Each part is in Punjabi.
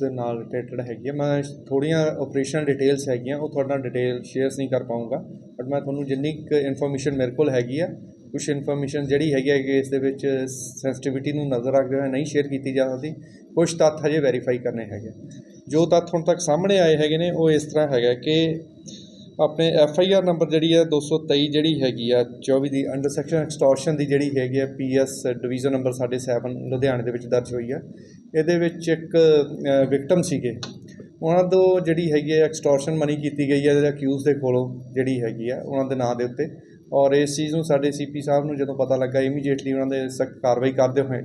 ਦੇ ਨਾਲ ਰਿਲੇਟਡ ਹੈਗੀ ਆ ਮੈਂ ਥੋੜੀਆਂ ਆਪਰੇਸ਼ਨ ਡਿਟੇਲਸ ਹੈਗੀਆਂ, ਉਹ ਤੁਹਾਡੇ ਨਾਲ ਡਿਟੇਲ ਸ਼ੇਅਰਸ ਨਹੀਂ ਕਰ ਪਾਉਂਗਾ ਬਟ ਮੈਂ ਤੁਹਾਨੂੰ ਜਿੰਨੀ ਕੁ ਇਨਫੋਰਮੇਸ਼ਨ ਮੇਰੇ ਕੋਲ ਹੈਗੀ ਆ ਕੁਝ ਇਨਫੋਰਮੇਸ਼ਨ ਜਿਹੜੀ ਹੈਗੀ ਹੈ ਕਿ ਇਸ ਦੇ ਵਿੱਚ ਸੈਂਸਿਟੀਵਿਟੀ ਨੂੰ ਨਜ਼ਰ ਰੱਖਦੇ ਹੋਏ ਨਹੀਂ ਸ਼ੇਅਰ ਕੀਤੀ ਜਾ ਸਕਦੀ ਕੁਝ ਤੱਥ ਹਜੇ ਵੈਰੀਫਾਈ ਕਰਨੇ ਹੈਗੇ। ਜੋ ਤੱਥ ਹੁਣ ਤੱਕ ਸਾਹਮਣੇ ਆਏ ਹੈਗੇ ਨੇ, ਉਹ ਇਸ ਤਰ੍ਹਾਂ ਹੈਗਾ ਕਿ ਆਪਣੇ ਐਫ ਆਈ ਆਰ ਨੰਬਰ ਜਿਹੜੀ ਹੈ 223 ਜਿਹੜੀ ਹੈਗੀ ਆ 24 ਦੀ ਅੰਡਰ ਸੈਕਸ਼ਨ ਐਕਸਟੋਰਸ਼ਨ ਦੀ ਜਿਹੜੀ ਹੈਗੀ ਆ ਪੀ ਐਸ ਡਿਵੀਜ਼ਨ ਨੰਬਰ 7 ਲੁਧਿਆਣੇ ਦੇ ਵਿੱਚ ਦਰਜ ਹੋਈ ਆ। ਇਹਦੇ ਵਿੱਚ ਇੱਕ ਵਿਕਟਮ ਸੀਗੇ। ਉਹਨਾਂ ਤੋਂ ਜਿਹੜੀ ਹੈਗੀ ਹੈ ਐਕਸਟੋਰਸ਼ਨ ਮਨੀ ਕੀਤੀ ਗਈ ਹੈ ਜਿਹੜਾ ਅਕਿਊਜ਼ ਦੇ ਕੋਲੋਂ ਜਿਹੜੀ ਹੈਗੀ ਆ, ਉਹਨਾਂ ਦੇ ਨਾਂ ਦੇ ਉੱਤੇ। ਔਰ ਇਸ ਚੀਜ਼ ਨੂੰ ਸਾਡੇ ਸੀਪੀ ਸਾਹਿਬ ਨੂੰ ਜਦੋਂ ਪਤਾ ਲੱਗਾ ਇਮੀਡੀਏਟਲੀ ਉਹਨਾਂ ਦੇ ਸਖਤ ਕਾਰਵਾਈ ਕਰਦੇ ਹੋਏ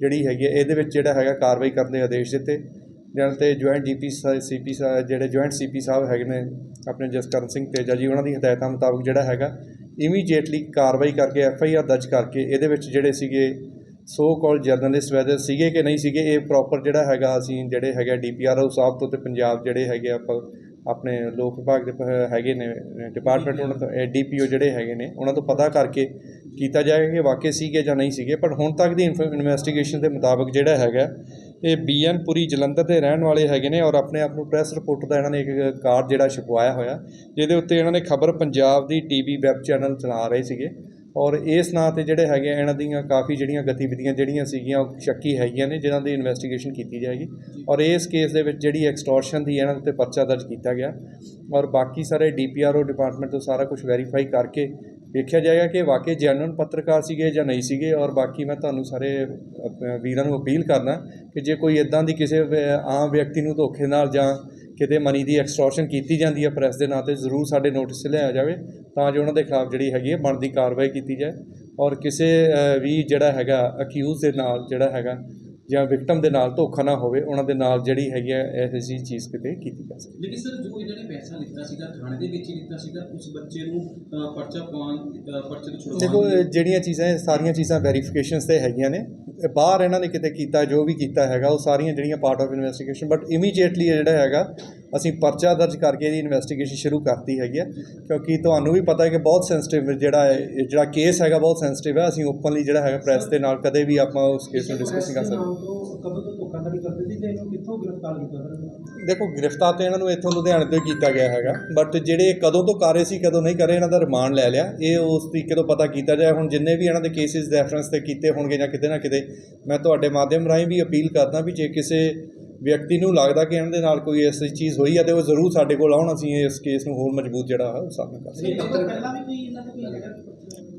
ਜਿਹੜੀ ਹੈਗੀ ਹੈ ਇਹਦੇ ਵਿੱਚ ਜਿਹੜਾ ਹੈਗਾ ਕਾਰਵਾਈ ਕਰਨ ਦੇ ਆਦੇਸ਼ ਦਿੱਤੇ। ਜਿਹਨਾਂ ਤੇ ਜੁਆਇੰਟ ਜੀਪੀ ਸੀਪੀ ਜਿਹੜੇ ਜੁਆਇੰਟ ਸੀਪੀ ਸਾਹਿਬ ਹੈਗੇ ਨੇ, ਆਪਣੇ ਜਸਕਰਨ ਸਿੰਘ ਤੇਜਾ ਜੀ, ਉਹਨਾਂ ਦੀ ਹਦਾਇਤਾਂ ਮੁਤਾਬਕ ਜਿਹੜਾ ਹੈਗਾ ਇਮੀਡੀਏਟਲੀ ਕਾਰਵਾਈ ਕਰਕੇ ਐਫ ਆਈ ਆਰ ਦਰਜ ਕਰਕੇ, ਇਹਦੇ ਵਿੱਚ ਜਿਹੜੇ ਸੀਗੇ ਸੋ ਕਾਲ ਜਰਨਲਿਸਟ ਵੈਦਰ ਸੀਗੇ ਕਿ ਨਹੀਂ ਸੀਗੇ ਇਹ ਪ੍ਰੋਪਰ ਜਿਹੜਾ ਹੈਗਾ ਅਸੀਂ ਜਿਹੜੇ ਹੈਗੇ ਡੀਪੀਆਰਓ ਸਾਹਿਬ ਤੋਂ ਤੇ ਪੰਜਾਬ ਜਿਹੜੇ ਹੈਗੇ ਆਪਾਂ ਆਪਣੇ ਲੋਕ ਵਿਭਾਗ ਦੇ ਹੈਗੇ ਨੇ ਡਿਪਾਰਟਮੈਂਟ ਉਹਨਾਂ ਤੋਂ ਡੀਪੀਓ ਜਿਹੜੇ ਹੈਗੇ ਨੇ ਉਹਨਾਂ ਤੋਂ ਪਤਾ ਕਰਕੇ ਕੀਤਾ ਜਾਏਗਾ ਕਿ ਵਾਕਈ ਸੀਗੇ ਜਾਂ ਨਹੀਂ ਸੀਗੇ ਪਰ ਹੁਣ ਤੱਕ ਦੀ ਇਨਵੈਸਟੀਗੇਸ਼ਨ ਦੇ ਮੁਤਾਬਕ ਜਿਹੜਾ ਹੈਗਾ ਇਹ ਬੀਐਨ ਪੁਰੀ ਜਲੰਧਰ ਦੇ ਰਹਿਣ ਵਾਲੇ ਹੈਗੇ ਨੇ ਔਰ ਆਪਣੇ ਆਪ ਨੂੰ ਪ੍ਰੈਸ ਰਿਪੋਰਟ ਦਾ ਇਹਨਾਂ ਨੇ ਇੱਕ ਕਾਰਡ ਜਿਹੜਾ ਛਪਵਾਇਆ ਹੋਇਆ ਜਿਹਦੇ ਉੱਤੇ ਇਹਨਾਂ ਨੇ ਖਬਰ ਪੰਜਾਬ ਦੀ ਟੀਵੀ ਵੈਬ ਚੈਨਲ ਚਲਾ ਰਹੇ ਸੀਗੇ। ਔਰ ਇਸ ਨਾਂ ਤੇ ਜਿਹੜੇ ਹੈਗੇ ਆ, ਇਹਨਾਂ ਦੀਆਂ ਕਾਫੀ ਜਿਹੜੀਆਂ ਗਤੀਵਿਧੀਆਂ ਜਿਹੜੀਆਂ ਸੀਗੀਆਂ ਉਹ ਸ਼ੱਕੀ ਹੈਗੀਆਂ ਨੇ ਜਿਨ੍ਹਾਂ ਦੀ ਇਨਵੈਸਟੀਗੇਸ਼ਨ ਕੀਤੀ ਜਾਏਗੀ। ਔਰ ਇਸ ਕੇਸ ਦੇ ਵਿੱਚ ਜਿਹੜੀ ਐਕਸਟੋਰਸ਼ਨ ਦੀ ਇਹਨਾਂ ਉੱਤੇ ਪਰਚਾ ਦਰਜ ਕੀਤਾ ਗਿਆ। ਔਰ ਬਾਕੀ ਸਾਰੇ ਡੀਪੀਆਰਓ ਡਿਪਾਰਟਮੈਂਟ ਤੋਂ ਸਾਰਾ ਕੁਝ ਵੈਰੀਫਾਈ ਕਰਕੇ ਦੇਖਿਆ ਜਾਏਗਾ ਕਿ ਵਾਕਈ ਜੈਨੂਇਨ ਪੱਤਰਕਾਰ ਸੀਗੇ ਜਾਂ ਨਹੀਂ ਸੀਗੇ। ਔਰ ਬਾਕੀ ਮੈਂ ਤੁਹਾਨੂੰ ਸਾਰੇ ਵੀਰਾਂ ਨੂੰ ਅਪੀਲ ਕਰਨਾ ਕਿ ਜੇ ਕੋਈ ਇਦਾਂ ਦੀ ਕਿਸੇ ਆਮ ਵਿਅਕਤੀ ਨੂੰ ਧੋਖੇ ਨਾਲ ਜਾਂ ਕਿਤੇ ਮਨੀ ਦੀ ਐਕਸਟੋਰਸ਼ਨ ਕੀਤੀ ਜਾਂਦੀ ਹੈ ਪ੍ਰੈਸ ਦੇ ਨਾਂ ਤੇ ਜ਼ਰੂਰ ਸਾਡੇ ਨੋਟਿਸ ਲਿਆਇਆ ਜਾਵੇ ਤਾਂ ਜੋ ਉਹਨਾਂ ਦੇ ਖਿਲਾਫ ਜਿਹੜੀ ਹੈਗੀ ਹੈ ਬਣਦੀ ਕਾਰਵਾਈ ਕੀਤੀ ਜਾਏ ਔਰ ਕਿਸੇ ਵੀ ਜਿਹੜਾ ਹੈਗਾ ਅਕਿਊਜ਼ ਦੇ ਨਾਲ ਜਿਹੜਾ ਹੈਗਾ ਜਾਂ ਵਿਕਟਮ ਦੇ ਨਾਲ ਧੋਖਾ ਨਾ ਹੋਵੇ ਉਹਨਾਂ ਦੇ ਨਾਲ ਜਿਹੜੀ ਹੈਗੀ ਹੈ ਇਹੋ ਜਿਹੀ ਚੀਜ਼ ਕਿਤੇ ਕੀਤੀ ਜਾ ਸਕੇ। ਲੇਕਿਨ ਸਰ ਜੋ ਇਹਨਾਂ ਨੇ ਪੈਸਾ ਲਿੱਤਾ ਸੀਗਾ ਥਾਣੇ ਦੇ ਵਿੱਚ ਹੀ ਲਿੱਤਾ ਸੀਗਾ ਉਸ ਬੱਚੇ ਨੂੰ ਪਰਚਾ ਪਾਉਣ ਪਰਚੇ ਤੋਂ ਦੇਖੋ ਛੁਡਵਾਉਣ ਇਹ ਜਿਹੜੀਆਂ ਚੀਜ਼ਾਂ ਸਾਰੀਆਂ ਚੀਜ਼ਾਂ ਵੈਰੀਫਿਕੇਸ਼ਨਸ ਤੇ ਹੈਗੀਆਂ ਨੇ। ਬਾਹਰ ਇਹਨਾਂ ਨੇ ਕਿਤੇ ਕੀਤਾ ਜੋ ਵੀ ਕੀਤਾ ਹੈਗਾ ਉਹ ਸਾਰੀਆਂ ਜਿਹੜੀਆਂ part of investigation but immediately ਜਿਹੜਾ ਹੈਗਾ ਅਸੀਂ ਪਰਚਾ ਦਰਜ ਕਰਕੇ ਇਹਦੀ ਇਨਵੈਸਟੀਗੇਸ਼ਨ ਸ਼ੁਰੂ ਕਰਤੀ ਹੈਗੀ ਹੈ ਕਿਉਂਕਿ ਤੁਹਾਨੂੰ ਵੀ ਪਤਾ ਹੈ ਕਿ ਬਹੁਤ ਸੈਂਸਿਟਿਵ ਜਿਹੜਾ ਹੈ ਜਿਹੜਾ ਕੇਸ ਹੈਗਾ ਬਹੁਤ ਸੈਂਸਿਟਿਵ ਹੈ ਅਸੀਂ ਓਪਨਲੀ ਜਿਹੜਾ ਹੈਗਾ ਪ੍ਰੈਸ ਦੇ ਨਾਲ ਕਦੇ ਵੀ ਆਪਾਂ ਉਸ ਕੇਸ ਨੂੰ ਡਿਸਕਸ ਨਹੀਂ ਕਰ ਸਕਦੇ ਕਦੋਂ ਤੋਂ ਧੋਖਾਧੜੀ ਕਰਦੇ ਸੀ ਤੇ ਇਹਨੂੰ ਕਿੱਥੋਂ ਗ੍ਰਿਫਤਾਰ ਕੀਤਾ ਸਰ ਦੇਖੋ ਗ੍ਰਿਫਤਾਰ ਤੇ ਇਹਨਾਂ ਨੂੰ ਇੱਥੋਂ ਲੁਧਿਆਣੇ ਤੋਂ ਕੀਤਾ ਗਿਆ ਹੈਗਾ ਬਟ ਜਿਹੜੇ ਕਦੋਂ ਤੋਂ ਕਰ ਸੀ ਕਦੋਂ ਨਹੀਂ ਕਰ ਇਹਨਾਂ ਦਾ ਰਿਮਾਂਡ ਲੈ ਲਿਆ ਇਹ ਉਸ ਤਰੀਕੇ ਤੋਂ ਪਤਾ ਕੀਤਾ ਜਾਏ ਹੁਣ ਜਿੰਨੇ ਵੀ ਇਹਨਾਂ ਦੇ ਕੇਸਿਸ ਰੈਫਰੈਂਸ ਤੇ ਕੀਤੇ ਹੋਣਗੇ ਜਾਂ ਕਿਤੇ ਨਾ ਕਿਤੇ ਮੈਂ ਤੁਹਾਡੇ ਮਾਧਿਅਮ ਰਾਹੀਂ ਵੀ ਅਪੀਲ ਕਰਦਾ ਵੀ ਜੇ ਕਿਸੇ ਵਿਅਕਤੀ ਨੂੰ ਲੱਗਦਾ ਕਿ ਇਹਨਾਂ ਦੇ ਨਾਲ ਕੋਈ ਐਸੀ ਚੀਜ਼ ਹੋਈ ਹੈ ਤੇ ਉਹ ਜ਼ਰੂਰ ਸਾਡੇ ਕੋਲ ਆਉਣ ਅਸੀਂ ਇਸ ਕੇਸ ਨੂੰ ਹੋਰ ਮਜ਼ਬੂਤ ਜਿਹੜਾ ਹੈ ਉਹ ਸਾਹਮਣੇ ਕਰ ਸਕਦੇ ਹਾਂ। ਪਹਿਲਾਂ ਵੀ ਕੋਈ ਇਹਨਾਂ ਦਾ ਕੋਈ ਹੈਗਾ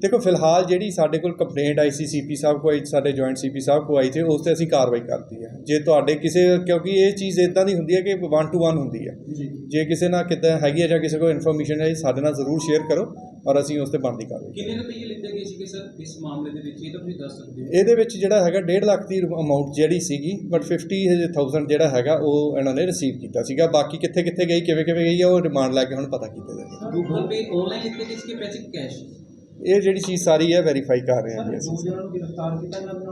ਦੇਖੋ ਫਿਲਹਾਲ ਜਿਹੜੀ ਸਾਡੇ ਕੋਲ ਕੰਪਲੇਂਟ ਆਈ ਸੀ ਸੀਪੀ ਸਾਹਿਬ ਕੋ ਆਈ ਸਾਡੇ ਜੁਆਇੰਟ ਸੀਪੀ ਸਾਹਿਬ ਕੋ ਆਈ ਤੇ ਉਸ ਤੇ ਅਸੀਂ ਕਾਰਵਾਈ ਕਰਤੀ ਹੈ। ਜੇ ਤੁਹਾਡੇ ਕਿਸੇ ਕਿਉਂਕਿ ਇਹ ਚੀਜ਼ ਇਦਾਂ ਦੀ ਹੁੰਦੀ ਹੈ ਕਿ 1 ਟੂ 1 ਹੁੰਦੀ ਹੈ। ਜੀ। ਕਿਸੇ ਨਾਲ ਕਿੱਦਾਂ ਹੈਗੀ ਹੈ ਜਾਂ ਕਿਸੇ ਕੋਲ ਇਨਫੋਰਮੇਸ਼ਨ ਹੈ ਸਾਡੇ ਨਾਲ ਜ਼ਰੂਰ ਸ਼ੇਅਰ ਕਰੋ ਔਰ ਅਸੀਂ ਉਸ ਤੇ ਬਣਦੀ ਕਾਰਵਾਈ ਕਿੰਨੇ ਰੁਪਏ ਲਿੱਤੇ ਗਏ ਸੀਗੇ ਸਰ ਇਸ ਮਾਮਲੇ ਦੇ ਵਿੱਚ? ਇਹ ਤਾਂ ਤੁਸੀਂ ਦੱਸ ਸਕਦੇ ਹੋ। ਇਹਦੇ ਵਿੱਚ ਜਿਹੜਾ ਹੈਗਾ 1.5 ਲੱਖ ਦੀ ਅਮਾਉਂਟ ਜਿਹੜੀ ਸੀਗੀ ਬਟ 50000 ਜਿਹੜਾ ਹੈਗਾ ਉਹ ਇਹਨਾਂ ਨੇ ਰਿਸੀਵ ਕੀਤਾ ਸੀਗਾ। ਬਾਕੀ ਕਿੱਥੇ ਕਿੱਥੇ ਗਈ ਕਿਵੇਂ ਕਿਵੇਂ ਗਈ ਉਹ ਰਿਮਾਂਡ ਲੈ ਕੇ ਹੁਣ ਪਤਾ ਕੀਤਾ ਜਾਏਗਾ। ਗੂਗਲ ਪੇ ਆਨਲਾइन ਲਿੱਤੇ ਗਏ ਸੀਗੇ ਪੈਸੇ ਕੈਸ਼ ਇਹ ਜਿਹੜੀ ਚੀਜ਼ ਸਾਰੀ ਹੈ ਵੈਰੀਫਾਈ ਕਰ ਰਹੇ ਹਾਂ ਜੀ ਅਸੀਂ। ਨੂੰ ਗ੍ਰਿਫਤਾਰ ਕੀਤਾ ਇਹਨਾਂ ਦੇ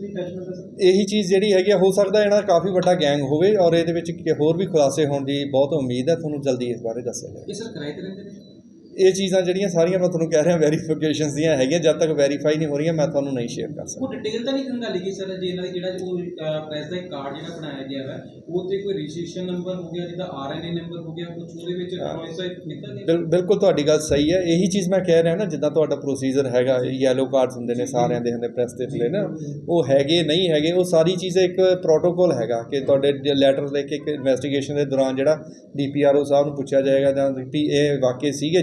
ਵੀ ਦਾ ਇਹੀ ਚੀਜ਼ ਜਿਹੜੀ ਹੈਗੀ ਆ, ਹੋ ਸਕਦਾ ਇਹਨਾਂ ਦਾ ਕਾਫੀ ਵੱਡਾ ਗੈਂਗ ਹੋਵੇ ਔਰ ਇਹਦੇ ਵਿੱਚ ਕਿ ਹੋਰ ਵੀ ਖੁਲਾਸੇ ਹੋਣ ਦੀ ਬਹੁਤ ਉਮੀਦ ਹੈ। ਤੁਹਾਨੂੰ ਜਲਦੀ ਇਸ ਬਾਰੇ ਦੱਸਿਆ ਜਾਏਗਾ ਇਹ ਸਰ ਕਿਰਾਏ ਤੇ ਰਹਿੰਦੇ ਨੇ? ਇਹ ਚੀਜ਼ਾਂ ਜਿਹੜੀਆਂ ਸਾਰੀਆਂ ਮੈਂ ਤੁਹਾਨੂੰ ਕਹਿ ਰਿਹਾ ਵੈਰੀਫਿਕੇਸ਼ਨਸ ਦੀਆਂ ਹੈਗੀਆਂ ਜਦ ਤੱਕ ਵੈਰੀਫਾਈ ਨਹੀਂ ਹੋ ਰਹੀਆਂ ਮੈਂ ਤੁਹਾਨੂੰ ਨਹੀਂ ਸ਼ੇਅਰ ਕਰ ਸਕਦਾ। ਉਹ ਡਿਟੇਲ ਤਾਂ ਨਹੀਂ ਖੰਗਾਲੀ ਗਈ ਸਰ ਜੇ ਇਹਨਾਂ ਦਾ ਜਿਹੜਾ ਉਹ ਪ੍ਰੈਸ ਦਾ ਕਾਰਡ ਜਿਹੜਾ ਬਣਾਇਆ ਗਿਆ ਹੈ ਉਹ ਤੇ ਕੋਈ ਰਜਿਸਟ੍ਰੇਸ਼ਨ ਨੰਬਰ ਹੋ ਗਿਆ ਜਿਹਦਾ ਆਰਐਨਏ ਨੰਬਰ ਹੋ ਗਿਆ ਕੁਝ ਉਹਦੇ ਵਿੱਚ ਵੌਇਸ ਨਿਕਲ ਗਿਆ। ਬਿਲ- ਬਿਲਕੁਲ ਤੁਹਾਡੀ ਗੱਲ ਸਹੀ ਹੈ। ਇਹੀ ਚੀਜ਼ ਮੈਂ ਕਹਿ ਰਿਹਾ ਨਾ ਜਿੱਦਾਂ ਤੁਹਾਡਾ ਪ੍ਰੋਸੀਜਰ ਹੈਗਾ ਯੈਲੋ ਕਾਰਡਸ ਹੁੰਦੇ ਨੇ ਸਾਰਿਆਂ ਦੇ ਹੁੰਦੇ ਪ੍ਰੈਸ ਦੇ ਥੱਲੇ ਨਾ ਉਹ ਹੈਗੇ ਨਹੀਂ ਹੈਗੇ ਉਹ ਸਾਰੀ ਚੀਜ਼ਾਂ ਇੱਕ ਪ੍ਰੋਟੋਕੋਲ ਹੈਗਾ ਕਿ ਤੁਹਾਡੇ ਲੈਟਰ ਲੈ ਕੇ ਇੱਕ ਇਨਵੈਸਟੀਗੇਸ਼ਨ ਦੇ ਦੌਰਾਨ ਜਿਹੜਾ ਡੀਪੀਆਰਓ ਸਾਹਿਬ ਨੂੰ ਪੁੱਛਿਆ ਜਾਏਗਾ ਜਾਂ ਵੀ ਇਹ ਵਾਕਈ ਸੀਗੇ